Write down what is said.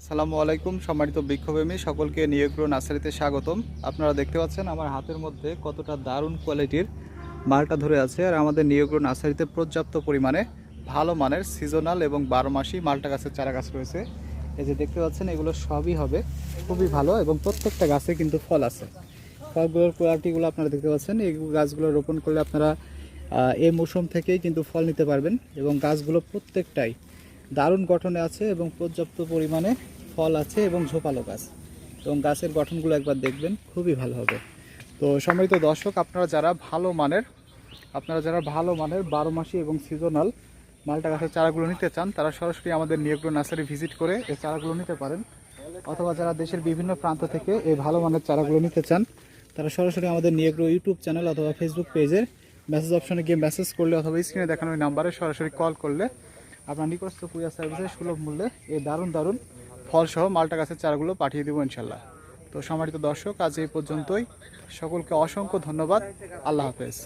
আসসালামু আলাইকুম, সম্মানিত বৃক্ষপ্রেমী সকলকে নিয়োগ্র নার্সারিতে স্বাগতম। আপনারা দেখতে পাচ্ছেন আমার হাতের মধ্যে কতটা দারুণ কোয়ালিটির মালটা ধরে আছে আর আমাদের নিয়োগ্র নার্সারিতে পর্যাপ্ত পরিমাণে ভালো মানের সিজনাল এবং বারো মাসি মালটা গাছের চারা গাছ রয়েছে। এই যে দেখতে পাচ্ছেন, এগুলো সবই হবে, খুবই ভালো এবং প্রত্যেকটা গাছে কিন্তু ফল আছে। ফলগুলোর কোয়ালিটিগুলো আপনারা দেখতে পাচ্ছেন, এই গাছগুলো রোপণ করলে আপনারা এই মৌসুম থেকেই কিন্তু ফল নিতে পারবেন এবং গাছগুলো প্রত্যেকটাই দারুণ গঠনে আছে এবং পর্যাপ্ত পরিমাণে ফল আছে এবং ঝোপালো গাছ। এবং গাছের গঠনগুলো একবার দেখবেন, খুবই ভালো হবে। তো সম্মানিত দর্শক, আপনারা যারা ভালো মানের, আপনারা যারা ভালো মানের বারো মাসি এবং সিজনাল মালটা গাছের চারাগুলো নিতে চান, তারা সরাসরি আমাদের নিয়োগ্র নার্সারি ভিজিট করে এই চারাগুলো নিতে পারেন। অথবা যারা দেশের বিভিন্ন প্রান্ত থেকে এই ভালো মানের চারাগুলো নিতে চান, তারা সরাসরি আমাদের নিয়োগ্র ইউটিউব চ্যানেল অথবা ফেসবুক পেজের মেসেজ অপশনে গিয়ে মেসেজ করলে অথবা স্ক্রিনে দেখানো ওই নাম্বারে সরাসরি কল করলে আপনার নিকটস্থ কুরিয়ার সার্ভিসে সুলভ মূল্যে এই দারুণ দারুণ ফলসহ মালটা গাছের চারাগুলো পাঠিয়ে দেবো ইনশাল্লাহ। তো সম্মানিত দর্শক, আজ এই পর্যন্তই। সকলকে অসংখ্য ধন্যবাদ। আল্লাহ হাফেজ।